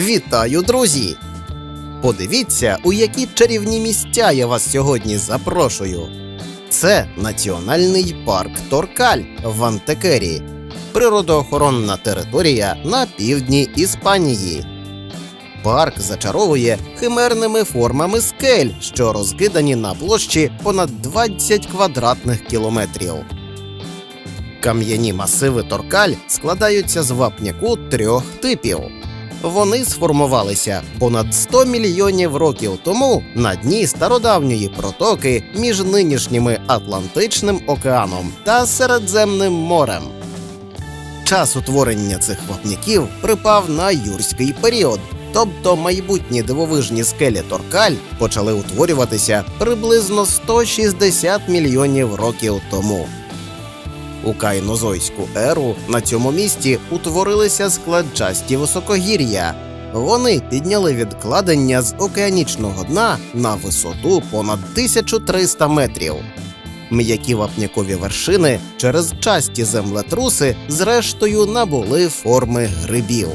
Вітаю, друзі! Подивіться, у які чарівні місця я вас сьогодні запрошую. Це Національний парк Торкаль в Антекері, природоохоронна територія на півдні Іспанії. Парк зачаровує химерними формами скель, що розкидані на площі понад 20 квадратних кілометрів. Кам'яні масиви Торкаль складаються з вапняку трьох типів. Вони сформувалися понад 100 мільйонів років тому на дні стародавньої протоки між нинішніми Атлантичним океаном та Середземним морем. Час утворення цих вапняків припав на юрський період, тобто майбутні дивовижні скелі Торкаль почали утворюватися приблизно 160 мільйонів років тому. У кайнозойську еру на цьому місці утворилися складчасті високогір'я. Вони підняли відкладення з океанічного дна на висоту понад 1300 метрів. М'які вапнякові вершини через часті землетруси зрештою набули форми грибів.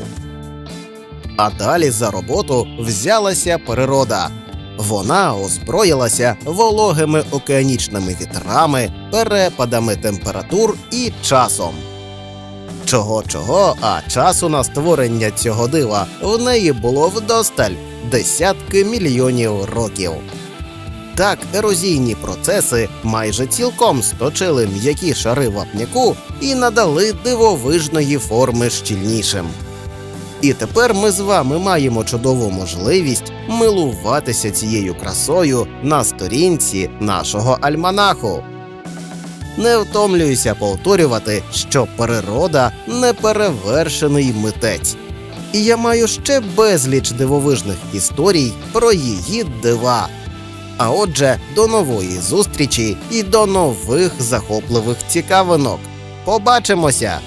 А далі за роботу взялася природа. Вона озброїлася вологими океанічними вітрами, перепадами температур і часом. Чого чого, а часу на створення цього дива в неї було вдосталь десятки мільйонів років. Так ерозійні процеси майже цілком сточили м'які шари вапняку і надали дивовижної форми щільнішим. І тепер ми з вами маємо чудову можливість милуватися цією красою на сторінці нашого альманаху. Не втомлююся повторювати, що природа неперевершений митець. І я маю ще безліч дивовижних історій про її дива. А отже, до нової зустрічі і до нових захопливих цікавинок. Побачимося!